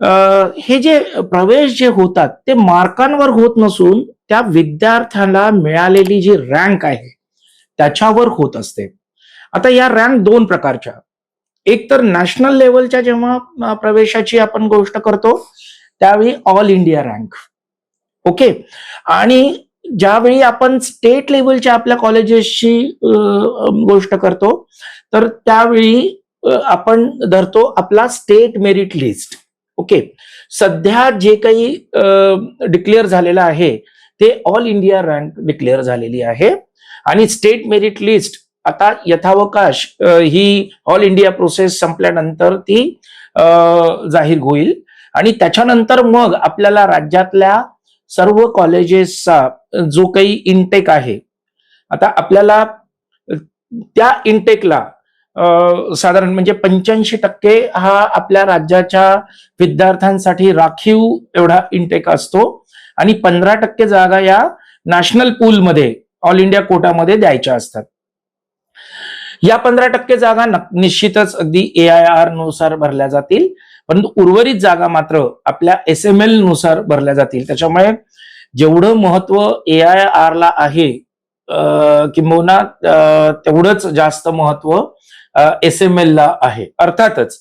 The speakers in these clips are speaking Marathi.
हे जे प्रवेश जे होतात ते मार्कांवर होत नसून त्या विद्यार्थ्याला मिळालेली जी रँक आहे त्याच्यावर होत असते. आता या रँक दोन प्रकारच्या. एक तर नॅशनल लेवलच्या जेव्हा प्रवेशाची आपण गोष्ट करतो त्यावेळी ऑल इंडिया रँक ओके आणि ज्यावेळी आपण स्टेट लेवलच्या आपल्या कॉलेजेसची गोष्ट करतो तर त्यावेळी आपण धरतो आपला स्टेट मेरिट लिस्ट ओके. सध्या जे काही डिक्लेअर झालेलं आहे ते ऑल इंडिया रँक डिक्लेअर झालेली आहे. आणि स्टेट मेरिट लिस्ट आता यथावकाश ही ऑल इंडिया प्रोसेस संपल्यानंतर ती जाहीर होईल. आणि त्याच्यानंतर मग आपल्याला राज्यातल्या सर्व कॉलेजेसचा जो काही इनटेक आहे आता आपल्याला त्या इनटेकला साधारण म्हणजे पंच्याऐंशी टक्के हा आपल्या राज्याच्या विद्यार्थ्यांसाठी राखीव एवढा इनटेक असतो. आणि पंधरा टक्के जागा या नॅशनल पूलमध्ये ऑल इंडिया कोटामध्ये द्यायच्या असतात. या पंधरा टक्के जागा निश्चितच अगदी ए आय आरनुसार भरल्या जातील. परंतु उर्वरित जागा मात्र आपल्या एस एम एलनुसार भरल्या जातील. त्याच्यामुळे जेवढं महत्त्व ए आय आर ला आहे किंबहुना तेवढंच जास्त महत्त्व एस एम एल ला आहे. अर्थातच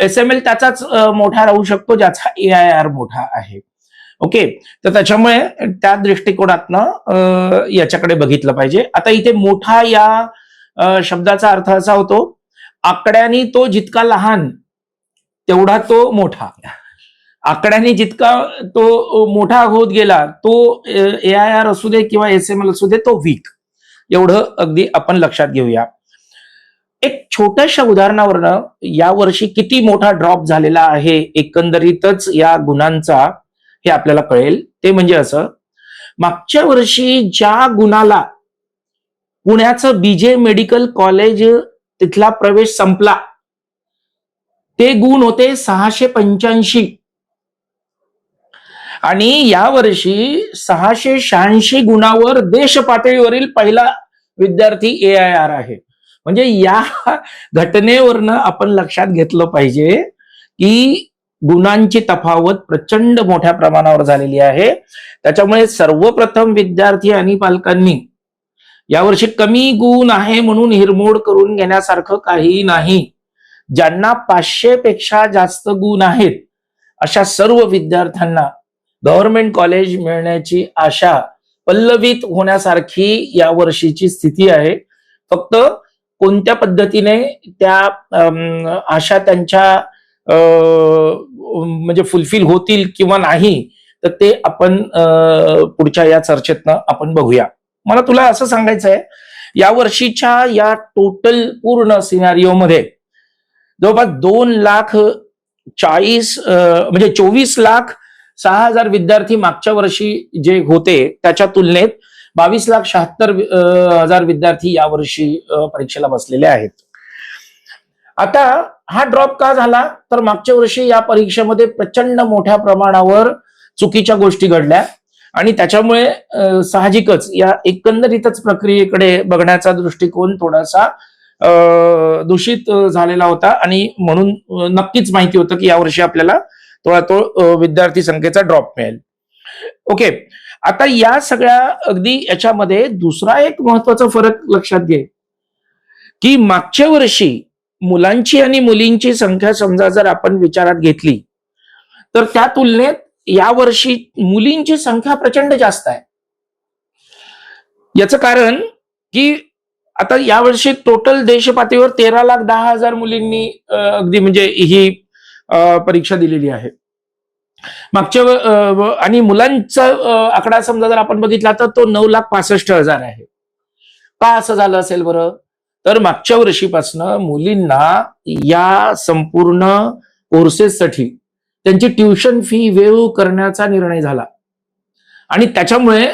एस एम एल त्याचाच मोठा राहू शकतो ज्याचा ए आय आर मोठा आहे. ओके? तर त्याच्यामुळे त्या दृष्टिकोनातनं याच्याकडे बघितलं पाहिजे. आता इथे मोठा या शब्दाचा अर्थ असा होतो आकड्यानी तो जितका लहान तेवढा तो मोठा. आकड्याने जितका तो मोठा होत गेला तो ए आय आर असू दे किंवा एस एम एल असू दे तो वीक एवढं अगदी आपण लक्षात घेऊया. एक छोट्याशा उदाहरणावरनं यावर्षी किती मोठा ड्रॉप झालेला आहे एकंदरीतच या गुणांचा हे आपल्याला कळेल. ते म्हणजे असं मागच्या वर्षी ज्या गुणाला पुण्याचं बीजे मेडिकल कॉलेज तिथला प्रवेश संपला ते गुण होते सहाशे पंच्याऐंशी. आणि यावर्षी सहाशे शहाऐंशी गुणावर देश पातळीवरील पहिला विद्यार्थी ए आय आर आहे. म्हणजे या घटनेवरनं आपण लक्षात घेतलं पाहिजे की गुणांची तफावत प्रचंड मोठ्या प्रमाणावर झालेली आहे. त्याच्यामुळे सर्वप्रथम विद्यार्थी आणि पालकांनी यावर्षी कमी गुण आहे म्हणून हिरमोड करून घेण्यासारखं काही नाही. ज्यांना पाचशे पेक्षा जास्त गुण आहेत अशा सर्व विद्यार्थ्यांना गव्हर्नमेंट कॉलेज मिळण्याची आशा पल्लवित होण्यासारखी या वर्षीची स्थिती आहे. फक्त कोणत्या पद्धतीने त्या आशा त्यांच्या म्हणजे फुलफिल होतील किंवा नाही तर ते आपण पुढच्या या चर्चेतनं आपण बघूया. मला तुला असं सांगायचं आहे या वर्षीच्या या टोटल पूर्ण सिनारिओ मध्ये जवळपास दोन लाख चाळीस म्हणजे चोवीस लाख सहा हजार विद्यार्थी मागच्या वर्षी जे होते त्याच्या तुलनेत बावीस लाख शहात्तर हजार विद्यार्थी यावर्षी परीक्षेला बसलेले आहेत. आता हा ड्रॉप का झाला? तर मागच्या वर्षी या परीक्षेमध्ये प्रचंड मोठ्या प्रमाणावर चुकीच्या गोष्टी घडल्या. आणि त्याच्यामुळे साहजिकच या एकंदरीतच प्रक्रियेकडे बघण्याचा दृष्टिकोन थोडासा दूषित झालेला होता. आणि म्हणून नक्कीच माहिती होतं की यावर्षी आपल्याला थोडा तो विद्यार्थी संख्येचा ड्रॉप मिळेल. ओके आता या सगळ्या अगदी याच्यामध्ये दुसरा एक महत्त्वाचा फरक लक्षात घे. की मागच्या वर्षी मुलांची आणि मुलींची संख्या समजा जर आपण विचारात घेतली तर त्या तुलनेत या वर्षी मुलींची संख्या प्रचंड जास्त आहे. याचं कारण की आता यावर्षी टोटल देशपातळीवर तेरा लाख दहा हजार मुलींनी अगदी म्हणजे ही परीक्षा दिलेली आहे. मागच्या आणि मुलांचा आकडा समजा जर आपण बघितला तर तो नऊ लाख पासष्ट हजार आहे. का असं झालं असेल बरं? तर मागच्या वर्षीपासनं मुलींना या संपूर्ण कोर्सेससाठी त्यांची ट्युशन फी वेव करण्याचा निर्णय झाला. आणि त्याच्यामुळे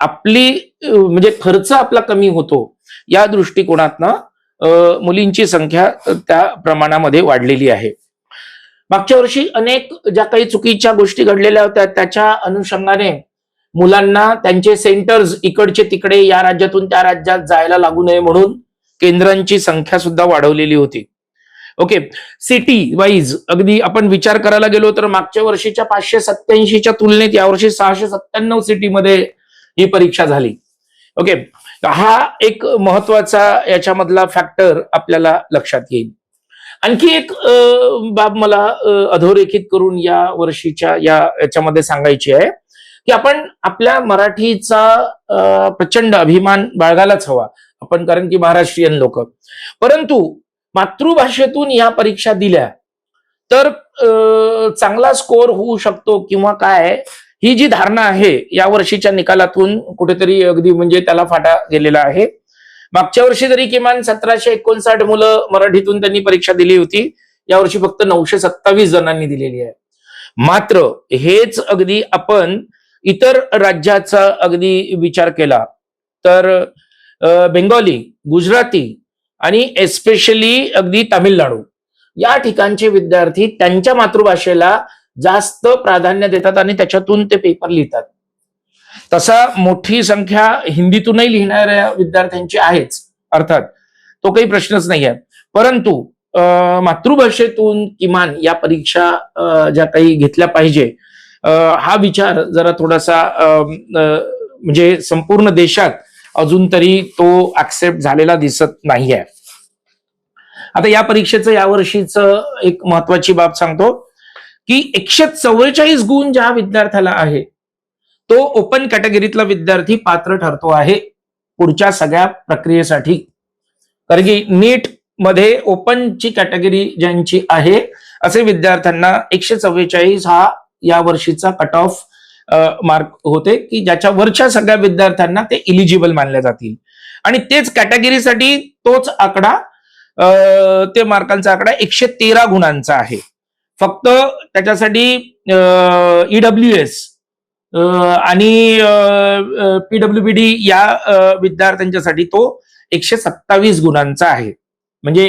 आपली म्हणजे खर्च आपला कमी होतो. या दृष्टिकोनातनं मुलींची संख्या त्या प्रमाणामध्ये वाढलेली आहे. मागच्या वर्षी अनेक ज्या काही चुकीच्या गोष्टी घडलेल्या होत्या त्याच्या अनुषंगाने मुलांना त्यांचे सेंटर्स इकडचे तिकडे या राज्यातून त्या राज्यात जायला लागू नये म्हणून केंद्रांची संख्या सुद्धा वाढवलेली होती. ओके सिटी वाईज अगदी आपण विचार करायला गेलो तर मागच्या वर्षीच्या पाचशे सत्याऐंशीच्या तुलनेत यावर्षी सहाशे सत्त्याण्णव सिटीमध्ये ही परीक्षा झाली. ओके हा एक महत्त्वाचा याच्यामधला फॅक्टर आपल्याला लक्षात येईल. आणखी एक बाब मला अधोरेखित करून या वर्षीच्या या याच्यामध्ये सांगायची आहे की आपण आपल्या मराठीचा अ, प्रचंड अभिमान बाळगायलाच हवा. आपण कारण की महाराष्ट्रीयन लोक. परंतु मातृभाषेतून या परीक्षा दिल्या तर अ, चांगला स्कोअर होऊ शकतो किंवा काय ही जी धारणा आहे या वर्षीच्या निकालातून कुठेतरी अगदी म्हणजे त्याला फाटा गेलेला आहे. मागच्या वर्षी तरी किमान सतराशे एकोणसाठ मुलं मराठीतून त्यांनी परीक्षा दिली होती. यावर्षी फक्त नऊशे सत्तावीस जणांनी दिलेली आहे. मात्र हेच अगदी आपण इतर राज्याचा अगदी विचार केला तर बेंगॉली गुजराती आणि एस्पेशली अगदी तामिळनाडू या ठिकाणचे विद्यार्थी त्यांच्या मातृभाषेला जास्त प्राधान्य देतात आणि त्याच्यातून ते पेपर लिहितात. तसा मोठी संख्या हिंदीतूनही लिहिणाऱ्या विद्यार्थ्यांची आहेच. अर्थात तो काही प्रश्नच नाही आहे परंतु मातृभाषेतून किमान या परीक्षा ज्या काही घेतल्या पाहिजे हा विचार जरा थोडासा म्हणजे संपूर्ण देशात अजून तरी तो ऍक्सेप्ट झालेला दिसत नाहीये. आता या परीक्षेचं यावर्षीच एक महत्वाची बाब सांगतो की एकशे चव्वेचाळीस गुण ज्या विद्यार्थ्याला आहे तो ओपन कॅटेगरीतला विद्यार्थी पात्र ठरतो आहे पुढच्या सगळ्या प्रक्रियेसाठी. कारण की नीटमध्ये ओपनची कॅटेगरी ज्यांची आहे असे विद्यार्थ्यांना एकशे चव्वेचाळीस हा या वर्षीचा कट ऑफ मार्क होते की ज्याच्या वरच्या सगळ्या विद्यार्थ्यांना ते इलिजिबल मानले जातील. आणि तेच कॅटेगरीसाठी तोच आकडा ते मार्कांचा आकडा एकशे तेरा गुणांचा आहे. फक्त त्याच्यासाठी ईडब्ल्यू एस आणि पीडब्ल्यू बी डी या विद्यार्थ्यांच्यासाठी तो एकशे सत्तावीस गुणांचा आहे. म्हणजे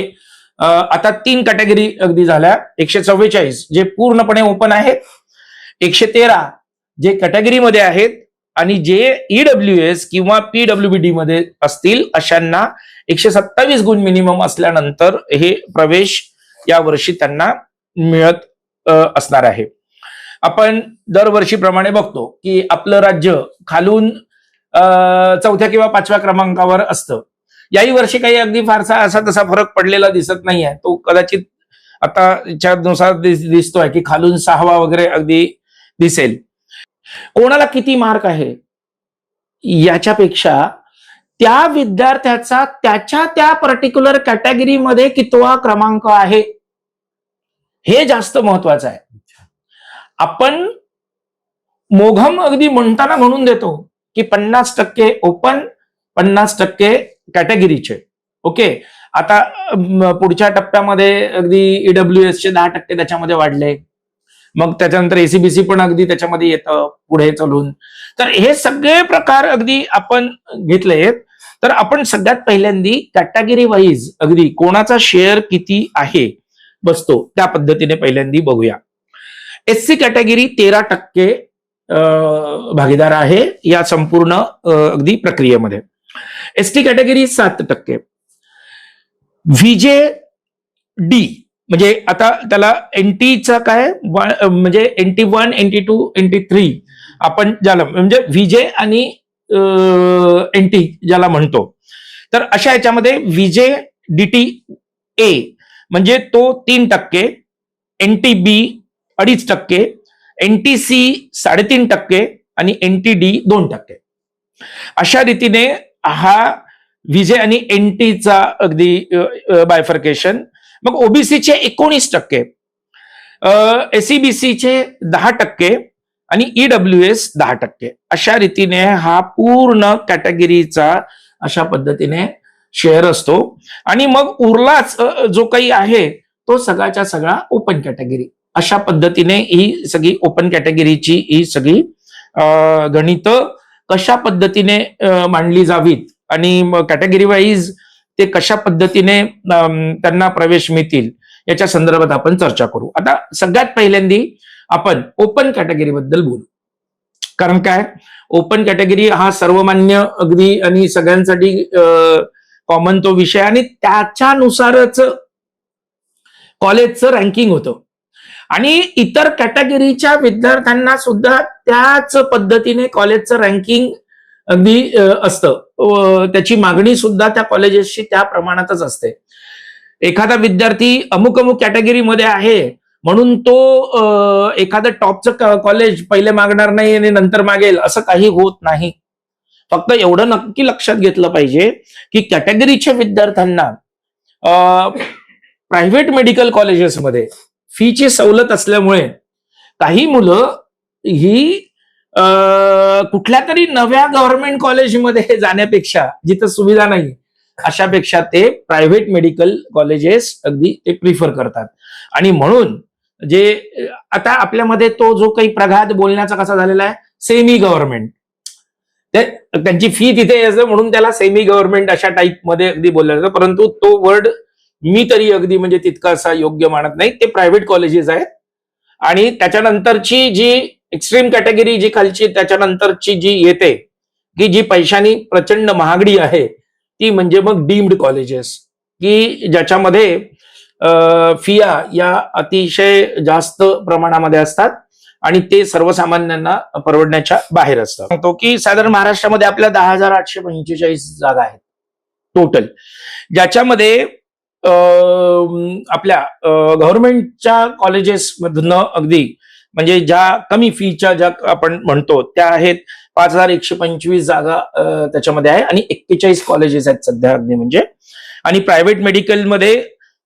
आता तीन कॅटेगरी अगदी झाल्या. एकशे चव्वेचाळीस जे पूर्णपणे ओपन आहेत. एकशे तेरा जे कॅटेगरीमध्ये आहेत. आणि जे ईडब्ल्यू एस किंवा पीडब्ल्यू बी डी मध्ये असतील अशांना एकशे सत्तावीस गुण मिनिमम असल्यानंतर हे प्रवेश या वर्षी त्यांना मिळत असणार आहे. आपण दरवर्षीप्रमाणे बघतो की आपलं राज्य खालून चौथ्या किंवा पाचव्या क्रमांकावर असतं. याही वर्षी काही अगदी फारसा असा तसा फरक पडलेला दिसत नाहीये. तो कदाचित आता नुसार दिसतोय की खालून सहावा वगैरे अगदी दिसेल. कोणाला किती मार्क आहे? याच्यापेक्षा त्या विद्यार्थ्याचा त्याच्या त्या पर्टिक्युलर कॅटेगरीमध्ये कितवा क्रमांक आहे? हे जास्त महत्वाचं आहे. आपण मोघम अगदी म्हणताना म्हणून देतो की पन्नास टक्के ओपन पन्नास टक्के कॅटेगरीचे ओके आता पुढच्या टप्प्यामध्ये अगदी ईडब्ल्यू एसचे दहा टक्के त्याच्यामध्ये वाढले. मग त्याच्यानंतर एसीबीसी पण अगदी त्याच्यामध्ये येतं पुढे चलून. तर हे सगळे प्रकार अगदी आपण घेतले तर आपण सगळ्यात पहिल्यांदी कॅटेगरी वाईज अगदी कोणाचा शेअर किती आहे बसतो त्या पद्धतीने पहिल्यांदी बघूया. एस सी कॅटेगरी तेरा टक्के भागीदार आहे या संपूर्ण अगदी प्रक्रियेमध्ये. एस टी कॅटेगरी सात टक्के. व्हीजे डी म्हणजे आता त्याला एनटीचा काय म्हणजे N T one N T two N T three आपण ज्याला म्हणजे व्हीजे आणि एनटी ज्याला म्हणतो. तर अशा याच्यामध्ये व्हीजे डीटी ए म्हणजे तो तीन टक्के एनटी बी अडीच टक्के एनटीसी साडेतीन टक्के आणि एनटीडी दोन टक्के. अशा रीतीने हा व्हीजे आणि एनटीचा अगदी बायफर्केशन मग ओबीसीचे एकोणीस टक्के एसीबीसीचे दहा टक्के आणि ईडब्ल्यू एस दहा टक्के. अशा रीतीने हा पूर्ण कॅटेगरीचा अशा पद्धतीने शेअर असतो. आणि मग उरलाच जो काही आहे तो सगळ्याच्या सगळा ओपन कॅटेगरी अशा पद्धतीने ही सगळी ओपन कॅटेगरीची ही सगळी गणित कशा पद्धतीने मांडली जावीत आणि कॅटेगरी वाईज ते कशा पद्धतीने त्यांना प्रवेश मिळतील याच्या संदर्भात आपण चर्चा करू. आता सगळ्यात पहिल्यांदी आपण ओपन कॅटेगरी बद्दल बोलू. कारण काय? ओपन कॅटेगरी हा सर्वमान्य अगदी आणि सगळ्यांसाठी कॉमन तो विषय आणि त्याच्यानुसारच कॉलेजचं रँकिंग होतं. आणि इतर कॅटेगरीच्या विद्यार्थ्यांना सुद्धा त्याच पद्धतीने कॉलेजचं रँकिंग अगदी असतं. त्याची मागणी सुद्धा त्या कॉलेजेसची त्या प्रमाणातच असते. एखादा विद्यार्थी अमुक अमुक कॅटेगरीमध्ये आहे म्हणून तो एखादं टॉपचं कॉलेज पहिले मागणार नाही आणि नंतर मागेल असं काही होत नाही. फक्त एवढं नक्की लक्षात घेतलं पाहिजे की कॅटेगरीच्या विद्यार्थ्यांना प्रायव्हेट मेडिकल कॉलेजेसमध्ये फीची सवलत असल्यामुळे काही मुलं ही कुठल्या तरी नव्या गव्हर्नमेंट कॉलेजमध्ये जाण्यापेक्षा जिथं सुविधा नाही अशापेक्षा ते प्रायव्हेट मेडिकल कॉलेजेस अगदी ते प्रिफर करतात. आणि म्हणून जे आता आपल्यामध्ये तो जो काही प्रघात बोलण्याचा कसा झालेला आहे सेमी गव्हर्नमेंट ते त्यांची फी तिथे म्हणून त्याला सेमी गव्हर्नमेंट अशा टाईपमध्ये अगदी बोललं जातं परंतु तो वर्ड मी तरी अगदी म्हणजे तितकासा योग्य मानत नाही. ते प्रायव्हेट कॉलेजेस आहेत. आणि त्याच्यानंतरची जी एक्स्ट्रीम कॅटेगरी जी खालची त्याच्यानंतरची जी येते की जी पैशानी प्रचंड महागडी आहे ती म्हणजे मग डीम्ड कॉलेजेस की ज्याच्यामध्ये फिया या अतिशय जास्त प्रमाणामध्ये असतात आणि ते सर्वसामान्यांना परवडण्याच्या बाहेर असतात. तो की साधारण महाराष्ट्रामध्ये आपल्या दहा हजार आठशे पंचेचाळीस जागा आहेत टोटल ज्याच्यामध्ये आपल्या गव्हर्नमेंटच्या कॉलेजेस मधनं अगदी म्हणजे ज्या कमी फीच्या ज्या आपण म्हणतो त्या आहेत पाच हजार एकशे पंचवीस जागा त्याच्यामध्ये आहे आणि एक्केचाळीस कॉलेजेस आहेत सध्या अगदी म्हणजे. आणि प्रायव्हेट मेडिकलमध्ये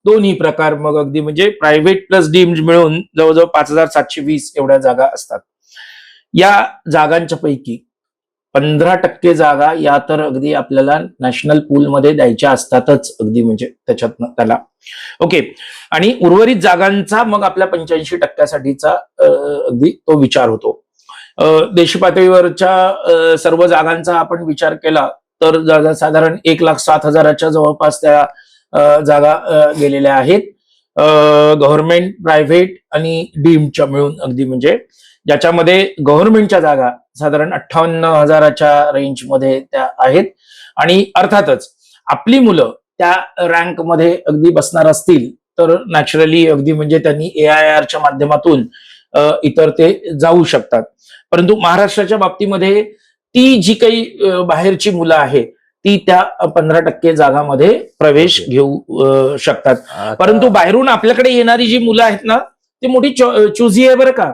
दोन्ही प्रकार मग अगदी म्हणजे प्रायव्हेट प्लस डीम्ड मिळून जवळजवळ पाच हजार सातशे वीस एवढ्या जागा असतात. या जागांच्या पैकी पंधरा टक्के जागा या तर अगदी आपल्याला नॅशनल पूलमध्ये द्यायच्या असतातच अगदी म्हणजे त्याच्यात त्याला. ओके आणि उर्वरित जागांचा मग आपल्या पंच्याऐंशी टक्क्यासाठीचा अगदी तो विचार होतो. देशपातळीवरच्या सर्व जागांचा आपण विचार केला तर साधारण एक लाख सात हजाराच्या जवळपास त्या जागा गेलेल्या आहेत. गव्हर्नमेंट प्रायव्हेट आणि डीमच्या मिळून अगदी म्हणजे ज्याच्यामध्ये गव्हर्नमेंटच्या जागा साधारण अठ्ठावन्न हजाराच्या रेंजमध्ये त्या आहेत. आणि अर्थातच आपली मुलं त्या रँकमध्ये अगदी बसणार असतील तर नॅचरली अगदी म्हणजे त्यांनी ए आय आरच्या माध्यमातून इतर ते जाऊ शकतात. परंतु महाराष्ट्राच्या बाबतीमध्ये ती जी काही बाहेरची मुलं आहे ती त्या पंधरा टक्के जागामध्ये प्रवेश. घेऊ शकतात. परंतु बाहेरून आपल्याकडे येणारी जी मुलं आहेत ना ती मोठी चुजी आहे बरं का.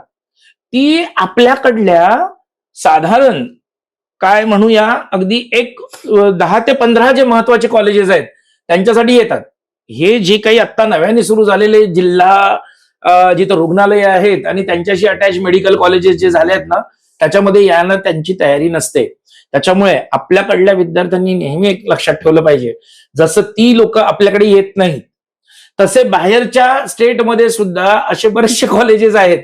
ती आपल्याकडल्या साधारण काय म्हणूया अगदी एक दहा ते पंधरा जे महत्त्वाचे कॉलेजेस आहेत त्यांच्यासाठी येतात. हे जे काही आता नव्याने सुरू झालेले जिल्हा जिथं रुग्णालय आहेत आणि त्यांच्याशी अटॅच मेडिकल कॉलेजेस जे झाले आहेत ना त्याच्यामध्ये यायला त्यांची तयारी नसते. त्याच्यामुळे आपल्याकडल्या विद्यार्थ्यांनी नेहमी एक लक्षात ठेवलं पाहिजे. जसं ती लोक आपल्याकडे येत नाहीत तसे बाहेरच्या स्टेटमध्ये सुद्धा असे बरेचसे कॉलेजेस आहेत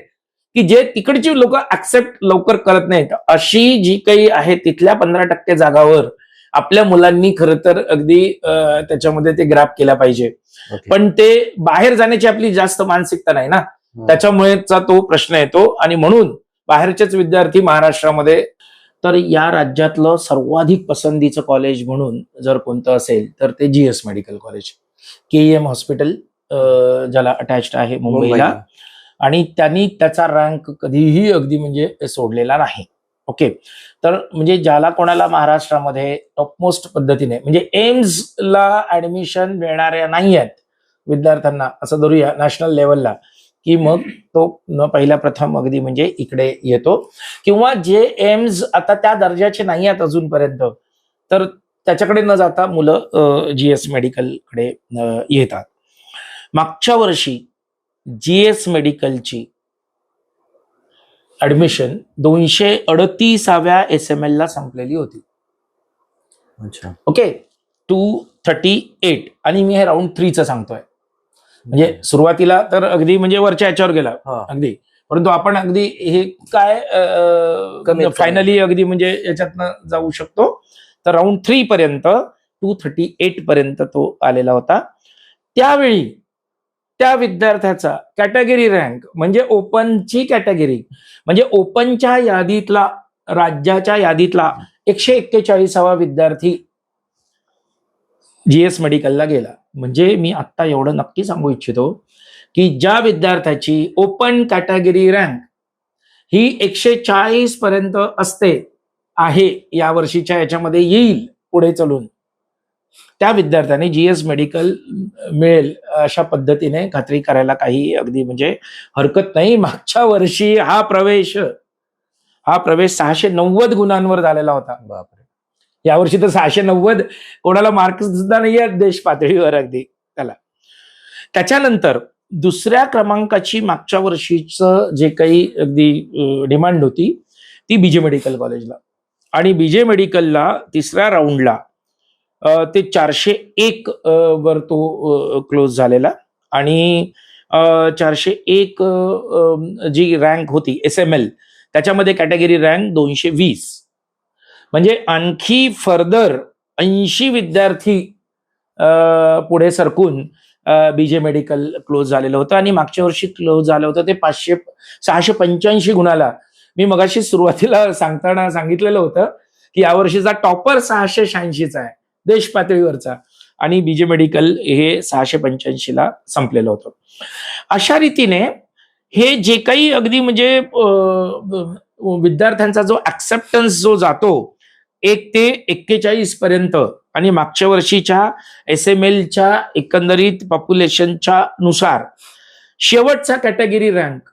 की जे तिकडची लोक ऍक्सेप्ट लवकर करत नाहीत अशी जी काही आहे तिथल्या पंधरा टक्के जागावर आपल्या मुलांनी खरं तर अगदी त्याच्यामध्ये ते ग्रॅप केला पाहिजे Okay. पण ते बाहेर जाण्याची आपली जास्त मानसिकता नाही ना. त्याच्यामुळेचा तो प्रश्न येतो आणि म्हणून बाहेरचेच विद्यार्थी महाराष्ट्रामध्ये तर या राज्यातलं सर्वाधिक पसंतीचं कॉलेज म्हणून जर कोणतं असेल तर ते G S medical college K M hospital ज्याला अटॅच्ड आहे मुंबईला. आणि त्यांनी त्याचा रँक कधीही अगदी म्हणजे सोडलेला नाही. ओके तर म्हणजे ज्याला कोणाला महाराष्ट्रामध्ये टॉपमोस्ट पद्धतीने म्हणजे एम्सला ऍडमिशन मिळणाऱ्या नाही आहेत विद्यार्थ्यांना असं धरूया नॅशनल लेवलला की मग तो न पहिल्या प्रथम अगदी म्हणजे इकडे येतो. किंवा जे एम्स आता त्या दर्जाचे नाही आहेत अजूनपर्यंत तर त्याच्याकडे न जाता मुलं जी एस मेडिकलकडे येतात. मागच्या वर्षी जी एस मेडिकलची ऍडमिशन दोनशे अडतीसाव्या एस एम एल ला संपलेली होती. अच्छा. ओके टू थर्टी एट आणि मी हे राऊंड थ्रीचं सांगतोय. म्हणजे सुरुवातीला तर अगदी म्हणजे वरच्या याच्यावर गेला. अगदी. परंतु आपण अगदी हे काय. फायनली अगदी म्हणजे याच्यातनं जाऊ शकतो. तर राऊंड थ्री पर्यंत टू थर्टी एट पर्यंत तो आलेला होता. त्यावेळी त्या विद्यार्थ्याचा कॅटेगरी रँक म्हणजे ओपनची कॅटेगरी म्हणजे ओपनच्या यादीतला राज्याच्या यादीतला एकशे एक्केचाळीसावा विद्यार्थी जीएस मेडिकलला गेला. म्हणजे मी आत्ता एवढं नक्की सांगू इच्छितो की ज्या विद्यार्थ्याची ओपन कॅटेगरी रँक ही एकशे चाळीस पर्यंत असते आहे या वर्षीच्या याच्यामध्ये येईल पुढे चलून. त्या विद्यार्थ्याने जीएस मेडिकल मिळेल अशा पद्धतीने खात्री करायला काही अगदी म्हणजे हरकत नाही. मागच्या वर्षी हा प्रवेश हा प्रवेश सहाशे नव्वद गुणांवर झालेला होता. बापरे. यावर्षी तर सहाशे नव्वद. कोणाला मार्क सुद्धा नाही आहेत देश पातळीवर अगदी. त्याला. त्याच्यानंतर दुसऱ्या क्रमांकाची मागच्या वर्षीचं जे काही अगदी डिमांड होती ती बीजे मेडिकल कॉलेजला आणि बीजे मेडिकलला तिसऱ्या राऊंडला ते चारशे एक वर तो क्लोज झालेला. आणि चारशे एक जी रँक होती एस एम एल त्याच्यामध्ये कॅटेगरी रँक दोनशे वीस. म्हणजे आणखी फर्दर ऐंशी विद्यार्थी पुढे सरकून बीजे मेडिकल क्लोज झालेलं होतं. आणि मागच्या वर्षी क्लोज झालं होतं ते पाचशे सहाशे पंच्याऐंशी गुणाला. मी मगाशी सुरुवातीला सांगताना सांगितलेलं होतं की यावर्षीचा टॉपर सहाशे शहाऐंशीचा आहे. देश पातळीवरचा. आणि बीजे मेडिकल हे सहाशे पंच्याऐंशीला संपलेलं होतं. अशा रीतीने हे जे काही अगदी म्हणजे विद्यार्थ्यांचा जो ऍक्सेप्टन्स जो जातो एक ते एक्केचाळीस पर्यंत आणि मागच्या वर्षीच्या एस एम एलच्या एकंदरीत पॉप्युलेशनच्या नुसार शेवटचा कॅटेगरी रँक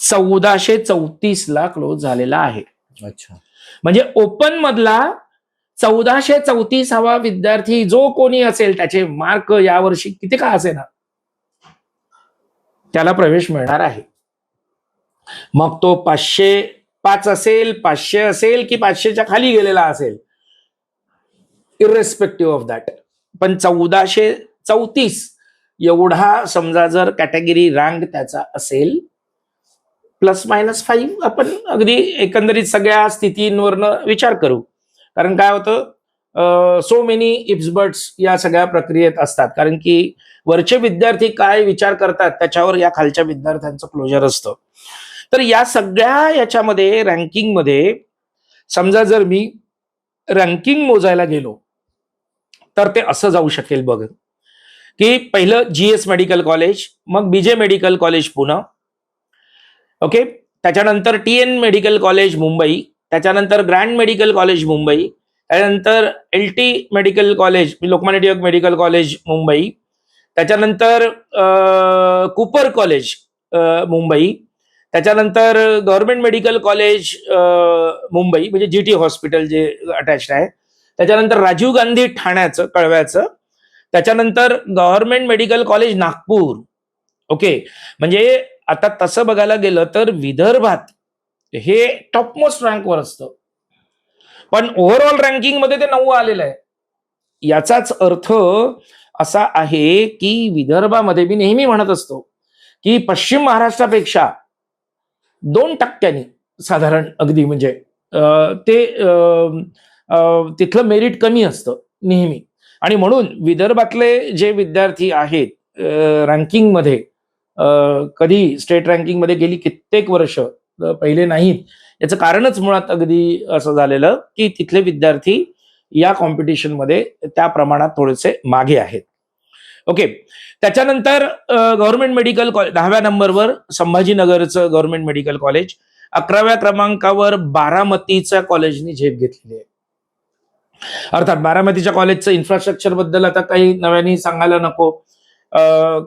चौदाशे चौतीस ला क्लोज झालेला आहे. अच्छा. म्हणजे ओपन मधला चौदाशे चौतीस हवा विद्यार्थी जो कोणी असेल त्याचे मार्क यावर्षी किती का असे ना त्याला प्रवेश मिळणार आहे. मग तो पाचशे पाच असेल पाचशे असेल की पाचशेच्या खाली गेलेला असेल? इरेस्पेक्टिव्ह ऑफ दॅट पण चौदाशे चौतीस एवढा समजा जर कॅटेगरी रँक त्याचा असेल प्लस मायनस फाईव्ह आपण अगदी एकंदरीत सगळ्या स्थितींवरनं विचार करू. कारण काय होतं सो मेनी इफ्सबर्ड्स या सगळ्या प्रक्रियेत असतात. कारण की वरचे विद्यार्थी काय विचार करतात त्याच्यावर या खालच्या विद्यार्थ्यांचं क्लोजर असतं. तर या सगळ्या याच्यामध्ये रँकिंगमध्ये समजा जर मी रँकिंग मोजायला गेलो तर ते असं जाऊ शकेल बघ. की पहिलं जीएस मेडिकल कॉलेज मग BJ medical college Pune. Okay त्याच्यानंतर T N medical college Mumbai. त्याच्यानंतर ग्रँड मेडिकल कॉलेज मुंबई त्याच्यानंतर L T medical college Lokmanya Tilak medical college Mumbai त्याच्यानंतर कुपर कॉलेज मुंबई त्याच्यानंतर गव्हर्नमेंट मेडिकल कॉलेज मुंबई म्हणजे जी टी हॉस्पिटल जे अटॅच आहे. त्याच्यानंतर राजीव गांधी ठाण्याचं कळव्याचं. त्याच्यानंतर government medical college Nagpur. Okay. म्हणजे आता तसं बघायला गेलं तर विदर्भात हे टॉपमोस्ट रँकवर असतं. पण ओव्हरऑल रँकिंगमध्ये ते नऊ आलेलं आहे. याचाच अर्थ असा आहे की विदर्भामध्ये मी नेहमी म्हणत असतो की पश्चिम महाराष्ट्रापेक्षा दोन टक्क्यांनी साधारण अगदी म्हणजे ते तिथलं मेरिट कमी असतं नेहमी. आणि म्हणून विदर्भातले जे विद्यार्थी आहेत रँकिंगमध्ये कधी स्टेट रँकिंगमध्ये गेली कित्येक वर्ष पहिले नाहीत. याचं कारणच मुळात अगदी असं झालेलं की तिथले विद्यार्थी या कॉम्पिटिशनमध्ये त्या प्रमाणात थोडेसे मागे आहेत. ओके त्याच्यानंतर गव्हर्नमेंट मेडिकल कॉलेज दहाव्या नंबरवर संभाजीनगरचं गव्हर्नमेंट मेडिकल कॉलेज अकराव्या क्रमांकावर बारामतीच्या कॉलेजनी झेप घेतलेली आहे. अर्थात बारामतीच्या कॉलेजचं इन्फ्रास्ट्रक्चरबद्दल आता काही नव्याने सांगायला नको.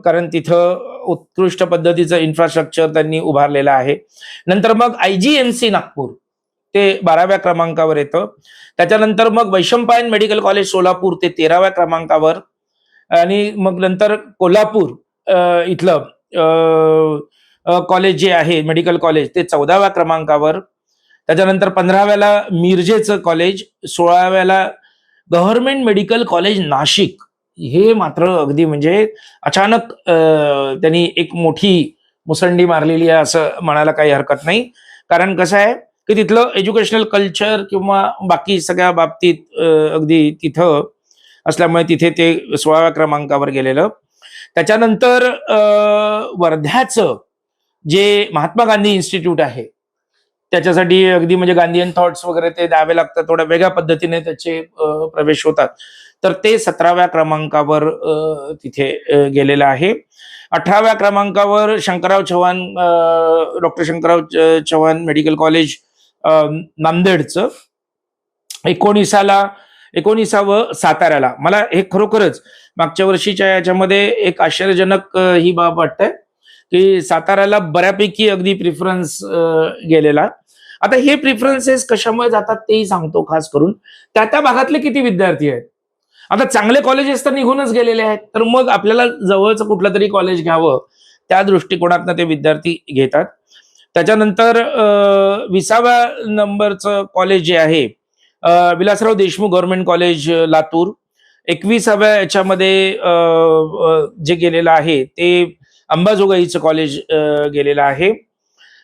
कारण तिथं उत्कृष्ट पद्धतीचं इन्फ्रास्ट्रक्चर त्यांनी उभारलेलं आहे. नंतर मग I G M C Nagpur ते बाराव्या क्रमांकावर येतं. त्याच्यानंतर मग वैशंपायन मेडिकल कॉलेज सोलापूर ते तेराव्या क्रमांकावर. आणि मग नंतर कोल्हापूर इथलं कॉलेज जे आहे मेडिकल कॉलेज ते चौदाव्या क्रमांकावर. त्याच्यानंतर पंधराव्याला मिरजेचं कॉलेज सोळाव्याला गव्हर्नमेंट मेडिकल कॉलेज नाशिक. हे मात्र अगदी म्हणजे अचानक त्यांनी एक मोठी मुसंडी मारलेली आहे असं म्हणायला काही हरकत नाही. कारण कसं आहे की तिथलं एज्युकेशनल कल्चर किंवा बाकी सगळ्या बाबतीत अगदी तिथं असल्यामुळे तिथे ते सोळाव्या क्रमांकावर गेलेलं. त्याच्यानंतर वर्ध्याचं जे महात्मा गांधी इन्स्टिट्यूट आहे त्याच्यासाठी अगदी म्हणजे गांधीयन थॉट्स वगैरे ते द्यावे लागतात. थोड्या वेगळ्या पद्धतीने त्याचे प्रवेश होतात. तर ते सतराव्या क्रमांकावर तिथे गेलेलं आहे. अठराव्या क्रमांकावर Shankarrao Chavan doctor Shankarrao Chavan medical college नांदेडचं. एकोणीसाला एकोणीसावं साताऱ्याला. मला हे खरोखरच मागच्या वर्षीच्या याच्यामध्ये एक आश्चर्यजनक ही बाब वाटतंय की साताऱ्याला बऱ्यापैकी अगदी प्रिफरन्स गेलेला. आता हे प्रिफरन्सेस कशामुळे जातात तेही सांगतो खास करून. त्या त्या भागातले किती विद्यार्थी आहेत? आता चांगले कॉलेजेस तर निघूनच गेलेले आहेत. तर मग आपल्याला जवळचं कुठलं तरी कॉलेज घ्यावं त्या दृष्टिकोनातनं ते विद्यार्थी घेतात. त्याच्यानंतर विसाव्या नंबरचं कॉलेज जे आहे विलासराव देशमुख गव्हर्नमेंट कॉलेज लातूर. एकविसाव्या याच्यामध्ये जे गेलेलं आहे ते अंबाजोगाईचं कॉलेज गेलेलं आहे.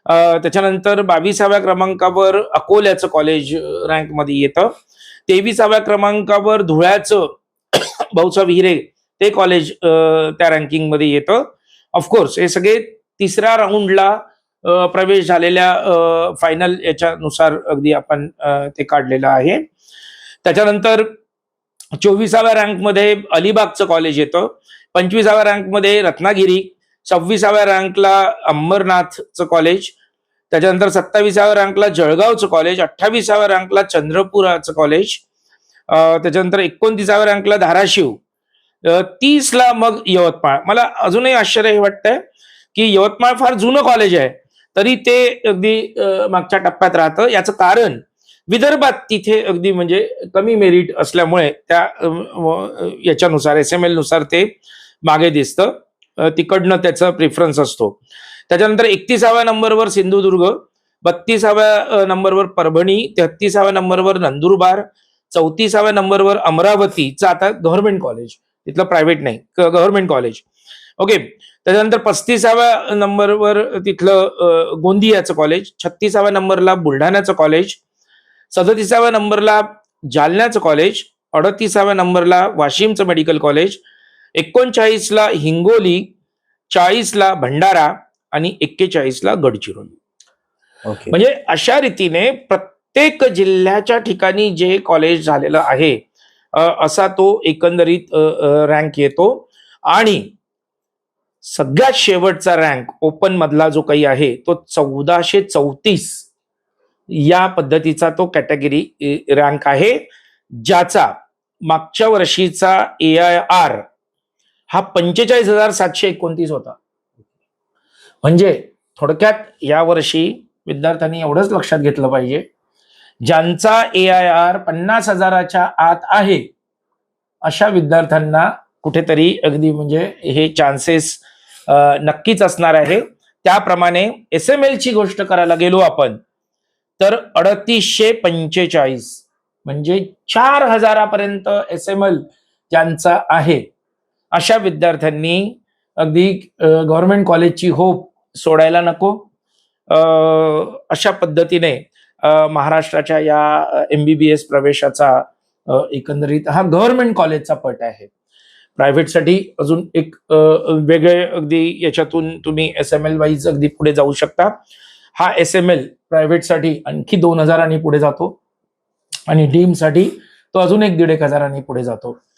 त्याच्यानंतर बावीसाव्या क्रमांकावर अकोल्याचं कॉलेज रँकमध्ये येतं. तेविसाव्या क्रमांकावर धुळ्याचं भाऊचा विहिरे ते कॉलेज त्या रँकिंगमध्ये येतं. ऑफकोर्स हे सगळे तिसऱ्या राऊंडला प्रवेश झालेल्या फायनल याच्यानुसार अगदी आपण ते काढलेलं आहे. त्याच्यानंतर चोवीसाव्या रँकमध्ये अलिबागचं कॉलेज येतं. पंचवीसाव्या रँकमध्ये रत्नागिरी. सव्वीसाव्या रँकला अंबरनाथचं कॉलेज त्याच्यानंतर सत्तावीसाव्या रँकला जळगावचं कॉलेज अठ्ठावीसाव्या रँकला चंद्रपुराचं कॉलेज त्याच्यानंतर एकोणतीसाव्या रँकला धाराशिव. तीसला मग यवतमाळ. मला अजूनही आश्चर्य हे वाटतंय की यवतमाळ फार जुनं कॉलेज आहे. तरी ते अगदी मागच्या टप्प्यात राहतं. याचं कारण विदर्भात तिथे अगदी म्हणजे कमी मेरिट असल्यामुळे त्या याच्यानुसार एस एम एलनुसार ते मागे दिसतं. तिकडनं त्याचा प्रिफरन्स असतो. त्याच्यानंतर एकतीसाव्या नंबरवर सिंधुदुर्ग बत्तीसाव्या नंबरवर परभणी तेहतीसाव्या नंबरवर नंदुरबार चौतीसाव्या नंबरवर अमरावतीचं आता गव्हर्नमेंट कॉलेज. तिथलं प्रायव्हेट नाही गव्हर्नमेंट कॉलेज. ओके. त्याच्यानंतर पस्तीसाव्या नंबरवर तिथलं गोंदियाचं कॉलेज छत्तीसाव्या नंबरला बुलढाण्याचं कॉलेज सदतीसाव्या नंबरला जालन्याचं कॉलेज अडतीसाव्या नंबरला वाशिमचं मेडिकल कॉलेज एकोणचाळीसला हिंगोली चाळीसला भंडारा आणि एक्केचाळीसला गडचिरोली. ओके. म्हणजे अशा रीतीने प्रत्येक जिल्ह्याच्या ठिकाणी जे कॉलेज झालेलं आहे असा तो एकंदरीत रँक येतो. आणि सगळ्यात शेवटचा रँक ओपन मधला जो काही आहे तो चौदाशे चौतीस या पद्धतीचा तो कॅटेगरी रँक आहे ज्याचा मागच्या वर्षीचा ए आय आर हा पंचेचाळीस हजार सातशे एकोणतीस होता. म्हणजे थोडक्यात यावर्षी विद्यार्थ्यांनी एवढंच लक्षात घेतलं पाहिजे. ज्यांचा ए आय आर पन्नास हजाराच्या आत आहे अशा विद्यार्थ्यांना कुठेतरी अगदी म्हणजे हे चान्सेस नक्कीच असणार आहे. त्याप्रमाणे एस एम एलची गोष्ट करायला गेलो आपण तर अडतीसशे पंचेचाळीस म्हणजे चार हजारापर्यंत एस एम एल ज्यांचा आहे अशा विद्यार्थ्यांनी अगदी गव्हर्नमेंट कॉलेजची होप सोडायला नको. अशा पद्धतीने महाराष्ट्राच्या या एम बी बी एस प्रवेशाचा एकंदरीत हा गव्हर्नमेंट कॉलेजचा पट आहे. प्रायव्हेटसाठी अजून एक वेगळे अगदी याच्यातून तुम्ही एस एम एल वाईज अगदी पुढे जाऊ शकता. हा एस एम एल प्रायव्हेटसाठी आणखी दोन हजारांनी पुढे जातो. आणि डीमसाठी तो अजून एक दीड एक हजारांनी पुढे जातो.